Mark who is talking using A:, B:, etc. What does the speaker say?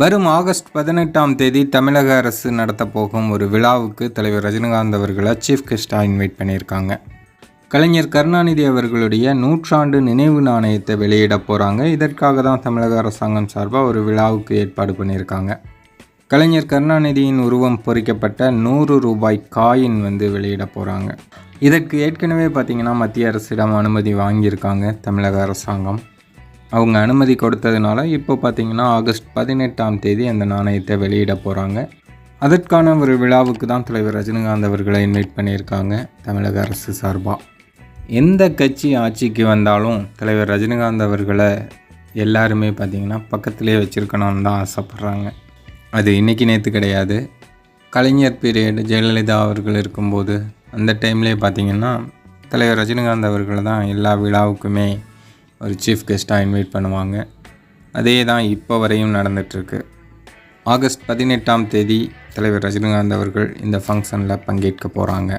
A: வரும் ஆகஸ்ட் பதினெட்டாம் தேதி தமிழக அரசு நடத்தப்போகும் ஒரு விழாவுக்கு தலைவர் ரஜினிகாந்த் அவர்களை சீஃப் கெஸ்ட்டாக இன்வைட் பண்ணியிருக்காங்க. கலைஞர் கருணாநிதி அவர்களுடைய நூற்றாண்டு நினைவு நாணயத்தை வெளியிட போகிறாங்க இதற்காக தான் தமிழக அரசாங்கம் சார்பாக ஒரு விழாவுக்கு ஏற்பாடு பண்ணியிருக்காங்க. கலைஞர் கருணாநிதியின் உருவம் பொறிக்கப்பட்ட நூறு ரூபாய் காயின் வந்து வெளியிட போகிறாங்க இதற்கு ஏற்கனவே பார்த்திங்கன்னா மத்திய அரசிடம் அனுமதி வாங்கியிருக்காங்க தமிழக அரசாங்கம். அவங்க அனுமதி கொடுத்ததுனால இப்போ பார்த்திங்கன்னா ஆகஸ்ட் பதினெட்டாம் தேதி அந்த நாணயத்தை வெளியிட போகிறாங்க அதற்கான ஒரு விழாவுக்கு தான் தலைவர் ரஜினிகாந்த் அவர்களை இன்வைட் பண்ணியிருக்காங்க தமிழக அரசு சார்பாக எந்த கட்சி ஆட்சிக்கு வந்தாலும் தலைவர் ரஜினிகாந்த் அவர்களை எல்லாருமே பார்த்திங்கன்னா பக்கத்திலே வச்சுருக்கணும்னு தான் ஆசைப்பட்றாங்க. அது இன்றைக்கி நேற்று கிடையாது. கலைஞர் பீரியட் ஜெயலலிதா அவர்கள் இருக்கும்போது அந்த டைம்லேயே பார்த்திங்கன்னா தலைவர் ரஜினிகாந்த் அவர்களை தான் எல்லா விழாவுக்குமே ஒரு சீஃப் கெஸ்ட்டாக இன்வைட் பண்ணுவாங்க. அதே தான் இப்போ வரையும் நடந்துகிட்ருக்கு ஆகஸ்ட் பதினெட்டாம் தேதி தலைவர் ரஜினிகாந்த் அவர்கள் இந்த ஃபங்க்ஷனில் பங்கேற்க போகிறாங்க